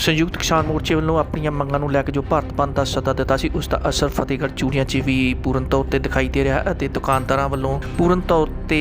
ਸੰਯੁਕਤ ਕਿਸਾਨ ਮੋਰਚੇ ਵੱਲੋਂ ਆਪਣੀਆਂ ਮੰਗਾਂ ਨੂੰ ਲੈ ਕੇ ਜੋ ਭਾਰਤ ਬੰਦ ਦਾ ਸੱਦਾ ਦਿੱਤਾ ਸੀ, ਉਸ ਦਾ ਅਸਰ ਫਤਿਹਗੜ੍ਹ ਚੂੜੀਆਂ 'ਚ ਵੀ ਪੂਰਨ ਤੌਰ ਤੇ ਦਿਖਾਈ ਦੇ ਰਿਹਾ ਹੈ ਅਤੇ ਦੁਕਾਨਦਾਰਾਂ ਵੱਲੋਂ ਪੂਰਨ ਤੌਰ ਤੇ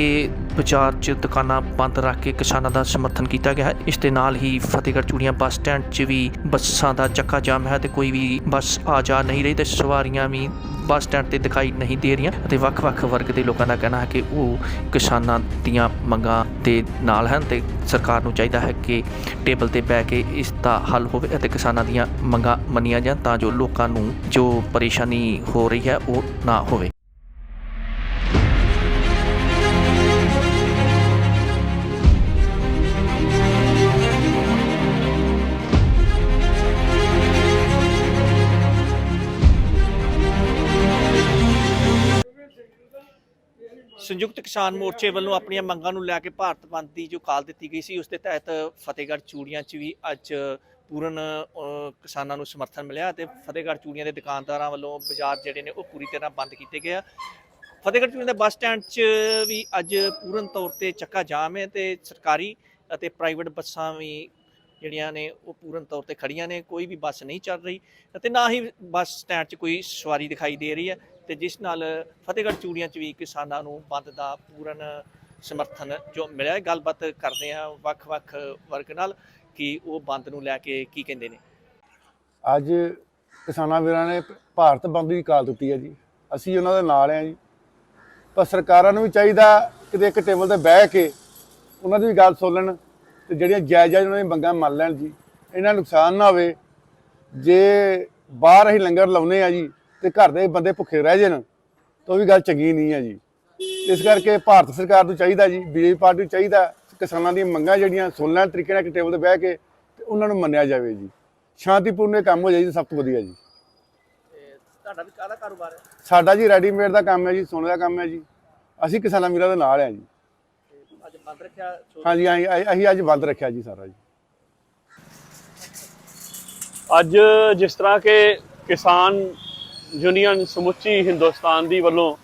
ਬਾਜ਼ਾਰ 'ਚ ਦੁਕਾਨਾਂ ਬੰਦ ਰੱਖ ਕੇ ਕਿਸਾਨਾਂ ਦਾ ਸਮਰਥਨ ਕੀਤਾ ਗਿਆ ਹੈ। ਇਸ ਦੇ ਨਾਲ ਹੀ ਫਤਿਹਗੜ੍ਹ ਚੂੜੀਆਂ ਬੱਸ ਸਟੈਂਡ 'ਚ ਵੀ ਬੱਸਾਂ ਦਾ ਚੱਕਾ ਜਾਮ ਹੈ ਤੇ ਕੋਈ ਵੀ ਬੱਸ ਆ ਜਾ ਨਹੀਂ ਰਹੀ ਤੇ ਸਵਾਰੀਆਂ ਵੀ ਬੱਸ ਸਟੈਂਡ ਤੇ ਦਿਖਾਈ ਨਹੀਂ ਦੇ ਰਹੀਆਂ ਅਤੇ ਵੱਖ-ਵੱਖ ਵਰਗ ਦੇ ਲੋਕਾਂ ਦਾ ਕਹਿਣਾ ਹੈ ਕਿ ਉਹ ਕਿਸਾਨਾਂ ਦੀਆਂ ਮੰਗਾਂ ਦੇ ਨਾਲ ਹਨ ਤੇ ਸਰਕਾਰ ਨੂੰ ਚਾਹੀਦਾ ਹੈ ਕਿ ਟੇਬਲ ਤੇ ਬਹਿ ਕੇ ਇਸ ਦਾ ਹੱਲ ਹੋਵੇ ਅਤੇ ਕਿਸਾਨਾਂ ਦੀਆਂ ਮੰਗਾਂ ਮੰਨੀਆਂ ਜਾਣ ਤਾਂ ਜੋ ਲੋਕਾਂ ਨੂੰ ਜੋ ਪਰੇਸ਼ਾਨੀ ਹੋ ਰਹੀ ਹੈ ਉਹ ਨਾ ਹੋਵੇ। ਸੰਯੁਕਤ ਕਿਸਾਨ ਮੋਰਚੇ ਵੱਲੋਂ ਆਪਣੀਆਂ ਮੰਗਾਂ ਨੂੰ ਲੈ ਕੇ ਭਾਰਤ ਬੰਦ ਦੀ ਜੋ ਕਾਲ ਦਿੱਤੀ ਗਈ ਸੀ, ਉਸ ਦੇ ਤਹਿਤ ਫਤਿਹਗੜ੍ਹ ਚੂੜੀਆਂ 'ਚ ਵੀ ਅੱਜ ਪੂਰਨ ਕਿਸਾਨਾਂ ਨੂੰ ਸਮਰਥਨ ਮਿਲਿਆ ਤੇ ਫਤਿਹਗੜ੍ਹ ਚੂੜੀਆਂ ਦੇ ਦੁਕਾਨਦਾਰਾਂ ਵੱਲੋਂ ਬਾਜ਼ਾਰ ਜਿਹੜੇ ਨੇ ਉਹ ਪੂਰੀ ਤਰ੍ਹਾਂ ਬੰਦ ਕੀਤੇ ਗਏ ਆ। ਫਤਿਹਗੜ੍ਹ ਚੂੜੀਆਂ ਦੇ ਬੱਸ ਸਟੈਂਡ 'ਚ ਵੀ ਅੱਜ ਪੂਰਨ ਤੌਰ ਤੇ ਚੱਕਾ ਜਾਮ ਹੈ ਤੇ ਸਰਕਾਰੀ ਅਤੇ ਪ੍ਰਾਈਵੇਟ ਬੱਸਾਂ ਵੀ ਜਿਹੜੀਆਂ ਨੇ ਉਹ ਪੂਰਨ ਤੌਰ ਤੇ ਖੜੀਆਂ ਨੇ, ਕੋਈ ਵੀ ਬੱਸ ਨਹੀਂ ਚੱਲ ਰਹੀ ਅਤੇ ਨਾ ਹੀ ਬੱਸ ਸਟੈਂਡ 'ਚ ਕੋਈ ਸਵਾਰੀ ਦਿਖਾਈ ਦੇ ਰਹੀ ਹੈ। ਤੇ ਜਿਸ ਨਾਲ ਫਤਿਹਗੜ੍ਹ ਚੂੜੀਆਂ 'ਚ ਵੀ ਕਿਸਾਨਾਂ ਨੂੰ ਬੰਦ ਦਾ ਪੂਰਨ ਸਮਰਥਨ ਜੋ ਮਿਲਿਆ ਹੈ, ਗੱਲਬਾਤ ਕਰਦੇ ਹਾਂ ਵੱਖ-ਵੱਖ ਵਰਗ ਨਾਲ ਕਿ ਉਹ ਬੰਦ ਨੂੰ ਲੈ ਕੇ ਕੀ ਕਹਿੰਦੇ ਨੇ। ਅੱਜ ਕਿਸਾਨਾਂ ਵੀਰਾਂ ਨੇ ਭਾਰਤ ਬੰਦ ਦੀ ਕਾਲ ਦਿੱਤੀ ਹੈ ਜੀ। ਅਸੀਂ ਉਹਨਾਂ ਦੇ ਨਾਲ ਆ ਜੀ। ਪਰ ਸਰਕਾਰਾਂ ਨੂੰ ਵੀ ਚਾਹੀਦਾ ਕਿਤੇ ਇੱਕ ਟੇਬਲ ਤੇ ਬਹਿ ਕੇ ਉਹਨਾਂ ਦੀ ਵੀ ਗੱਲ ਸੁਣ ਲੈਣ ਤੇ ਜਿਹੜੀਆਂ ਜਾਇਜ਼ ਜਾਇਜ਼ ਉਹਨਾਂ ਦੀਆਂ ਮੰਗਾਂ ਮੰਨ ਲੈਣ ਜੀ। ਇਹਨਾਂ ਨੂੰ ਨੁਕਸਾਨ ਨਾ ਹੋਵੇ। ਜੇ ਬਾਹਰ ਅਸੀਂ ਲੰਗਰ ਲਾਉਨੇ ਆ ਜੀ ਤੇ ਘਰ ਦੇ ਬੰਦੇ ਭੁੱਖੇ ਰਹਿ ਜਾਣ ਤਾਂ ਉਹ ਵੀ ਗੱਲ ਚੰਗੀ ਨਹੀਂ ਹੈ ਜੀ। ਇਸ ਕਰਕੇ ਭਾਰਤ ਸਰਕਾਰ ਨੂੰ ਚਾਹੀਦਾ ਜੀ ਬੀਜੇਪੀ ਪਾਰਟੀ ਨੂੰ ਚਾਹੀਦਾ ਕਿਸਾਨਾਂ ਦੀਆਂ ਮੰਗਾਂ ਜਿਹੜੀਆਂ ਸੁਣ ਲੈਣ ਤਰੀਕੇ ਨਾਲ ਇੱਕ ਟੇਬਲ ਤੇ ਬਹਿ ਕੇ ਤੇ ਉਹਨਾਂ ਨੂੰ ਮੰਨਿਆ ਜਾਵੇ ਜੀ। ਸ਼ਾਂਤੀਪੂਰਨ ਇਹ ਕੰਮ ਹੋ ਜਾਏ ਜੀ ਸਭ ਤੋਂ ਵਧੀਆ ਜੀ। ਤੁਹਾਡਾ ਵੀ ਕਾਹਦਾ ਕਾਰੋਬਾਰ ਹੈ? ਸਾਡਾ ਜੀ ਰੈਡੀਮੇਡ ਦਾ ਕੰਮ ਹੈ ਜੀ ਸੋਨੇ ਦਾ ਕੰਮ ਹੈ ਜੀ। ਅਸੀਂ ਕਿਸਾਨਾਂ ਵੀਰਾਂ ਦੇ ਨਾਲ ਆ ਜੀ। ਅੱਜ ਬੰਦ ਰੱਖਿਆ ਹਾਂਜੀ ਅਸੀਂ ਅਸੀਂ ਅੱਜ ਬੰਦ ਰੱਖਿਆ ਜੀ ਸਾਰਾ ਜੀ। ਅੱਜ ਜਿਸ ਤਰ੍ਹਾਂ ਕਿ ਕਿਸਾਨ ਯੂਨੀਅਨ ਸਮੁੱਚੀ ਹਿੰਦੁਸਤਾਨ ਦੀ ਵੱਲੋਂ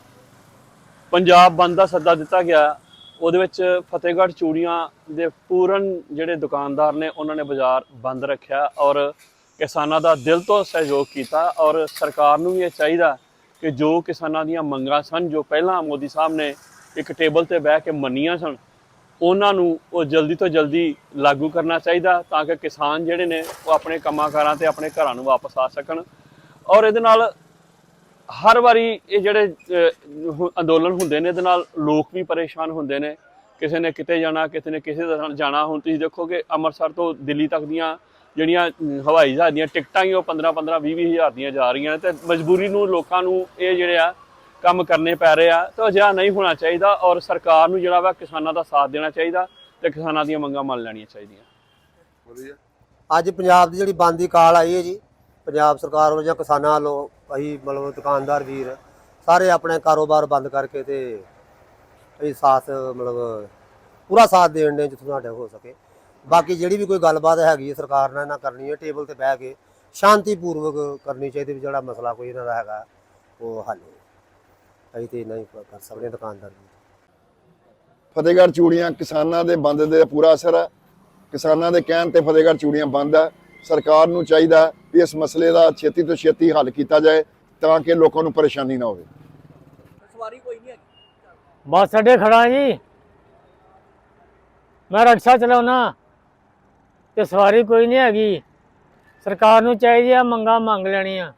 ਪੰਜਾਬ ਬੰਦ ਦਾ ਸੱਦਾ ਦਿੱਤਾ ਗਿਆ। ਉਹਦੇ ਵਿੱਚ ਫਤਿਹਗੜ੍ਹ ਚੂੜੀਆਂ ਦੇ ਪੂਰਨ ਜਿਹੜੇ ਦੁਕਾਨਦਾਰ ਨੇ, ਉਹਨਾਂ ਨੇ ਬਾਜ਼ਾਰ ਬੰਦ ਰੱਖਿਆ ਔਰ ਕਿਸਾਨਾਂ ਦਾ ਦਿਲ ਤੋਂ ਸਹਿਯੋਗ ਕੀਤਾ ਔਰ ਸਰਕਾਰ ਨੂੰ ਵੀ ਇਹ ਚਾਹੀਦਾ ਕਿ ਜੋ ਕਿਸਾਨਾਂ ਦੀਆਂ ਮੰਗਾਂ ਸਨ, ਜੋ ਪਹਿਲਾਂ ਮੋਦੀ ਸਾਹਿਬ ਨੇ ਇੱਕ ਟੇਬਲ ਤੇ ਬਹਿ ਕੇ ਮੰਨੀਆਂ ਸਨ, ਉਹਨਾਂ ਨੂੰ ਉਹ ਜਲਦੀ ਤੋਂ ਜਲਦੀ ਲਾਗੂ ਕਰਨਾ ਚਾਹੀਦਾ ਤਾਂ ਕਿ ਕਿਸਾਨ ਜਿਹੜੇ ਨੇ, ਉਹ ਆਪਣੇ ਕੰਮਾਂ ਕਾਰਾਂ ਤੇ ਆਪਣੇ ਘਰਾਂ ਨੂੰ ਵਾਪਸ ਆ ਸਕਣ। ਔਰ ਇਹਦੇ ਨਾਲ ਹਰ ਵਾਰੀ ਇਹ ਜਿਹੜੇ ਅੰਦੋਲਨ ਹੁੰਦੇ ਨੇ ਇਹਦੇ ਨਾਲ ਲੋਕ ਵੀ ਪਰੇਸ਼ਾਨ ਹੁੰਦੇ ਨੇ। ਕਿਸੇ ਨੇ ਕਿਤੇ ਜਾਣਾ, ਕਿਸੇ ਨੇ ਕਿਸੇ ਦਾ ਜਾਣਾ। ਹੁਣ ਤੁਸੀਂ ਦੇਖੋ ਕਿ ਅੰਮ੍ਰਿਤਸਰ ਤੋਂ ਦਿੱਲੀ ਤੱਕ ਦੀਆਂ ਜਿਹੜੀਆਂ ਹਵਾਈ ਜਹਾਜ਼ ਦੀਆਂ ਟਿਕਟਾਂ ਹੀ ਉਹ 15 15 20 20 ਹਜ਼ਾਰ ਦੀਆਂ ਜਾ ਰਹੀਆਂ ਨੇ ਤੇ ਮਜਬੂਰੀ ਨੂੰ ਲੋਕਾਂ ਨੂੰ ਇਹ ਜਿਹੜੇ ਆ ਕੰਮ ਕਰਨੇ ਪੈ ਰਹੇ ਆ। ਤਾਂ ਅਜਿਹਾ ਨਹੀਂ ਹੋਣਾ ਚਾਹੀਦਾ ਔਰ ਸਰਕਾਰ ਨੂੰ ਜਿਹੜਾ ਵਾ ਕਿਸਾਨਾਂ ਦਾ ਸਾਥ ਦੇਣਾ ਚਾਹੀਦਾ ਤੇ ਕਿਸਾਨਾਂ ਦੀਆਂ ਮੰਗਾਂ ਮੰਨ ਲੈਣੀਆਂ ਚਾਹੀਦੀਆਂ। ਅੱਜ ਪੰਜਾਬ ਦੀ ਜਿਹੜੀ ਬੰਦ ਕਾਲ ਆਈ ਹੈ ਜੀ, ਪੰਜਾਬ ਸਰਕਾਰ ਵੱਲੋਂ ਜਾਂ ਕਿਸਾਨਾਂ ਵੱਲੋਂ ਅਸੀਂ ਮਤਲਬ ਦੁਕਾਨਦਾਰ ਵੀਰ ਸਾਰੇ ਆਪਣੇ ਕਾਰੋਬਾਰ ਬੰਦ ਕਰਕੇ ਤੇ ਅਸੀਂ ਸਾਥ ਮਤਲਬ ਪੂਰਾ ਸਾਥ ਦੇਣ ਦੇ ਜਿੱਥੋਂ ਸਾਡੇ ਹੋ ਸਕੇ। ਬਾਕੀ ਜਿਹੜੀ ਵੀ ਕੋਈ ਗੱਲਬਾਤ ਹੈਗੀ ਹੈ ਸਰਕਾਰ ਨਾਲ ਨਾ ਕਰਨੀ ਹੈ ਟੇਬਲ ਤੇ ਬਹਿ ਕੇ ਸ਼ਾਂਤੀਪੂਰਵਕ ਕਰਨੀ ਚਾਹੀਦੀ ਵੀ ਜਿਹੜਾ ਮਸਲਾ ਕੋਈ ਇਹਨਾਂ ਦਾ ਹੈਗਾ, ਉਹ ਹੱਲ ਹੋਵੇ। ਅਸੀਂ ਤੇ ਹੀ ਕਰ ਸਕਦੇ ਦੁਕਾਨਦਾਰ ਵੀ ਫਤਿਹਗੜ੍ਹ ਚੂੜੀਆਂ ਕਿਸਾਨਾਂ ਦੇ ਬੰਦ ਦੇ ਪੂਰਾ ਅਸਰ ਹੈ। ਕਿਸਾਨਾਂ ਦੇ ਕਹਿਣ ਤੇ ਫਤਿਹਗੜ੍ਹ ਚੂੜੀਆਂ ਬੰਦ ਹੈ। ਸਰਕਾਰ ਨੂੰ ਚਾਹੀਦਾ ਵੀ ਇਸ ਮਸਲੇ ਦਾ ਛੇਤੀ ਤੋਂ ਛੇਤੀ ਹੱਲ ਕੀਤਾ ਜਾਏ ਤਾਂ ਕਿ ਲੋਕਾਂ ਨੂੰ ਪਰੇਸ਼ਾਨੀ ਨਾ ਹੋਵੇ। ਸਵਾਰੀ ਕੋਈ ਨਹੀਂ ਹੈਗੀ। ਬੱਸ ਅੱਡੇ ਖੜਾ ਜੀ ਮੈਂ ਰਕਸ਼ਾ ਚਲਾਉਣਾ। ਤੇ ਸਵਾਰੀ ਕੋਈ ਨਹੀਂ ਹੈਗੀ। ਸਰਕਾਰ ਨੂੰ ਚਾਹੀਦੀ ਆ ਮੰਗਾ ਮੰਗ ਲੈਣੀਆਂ।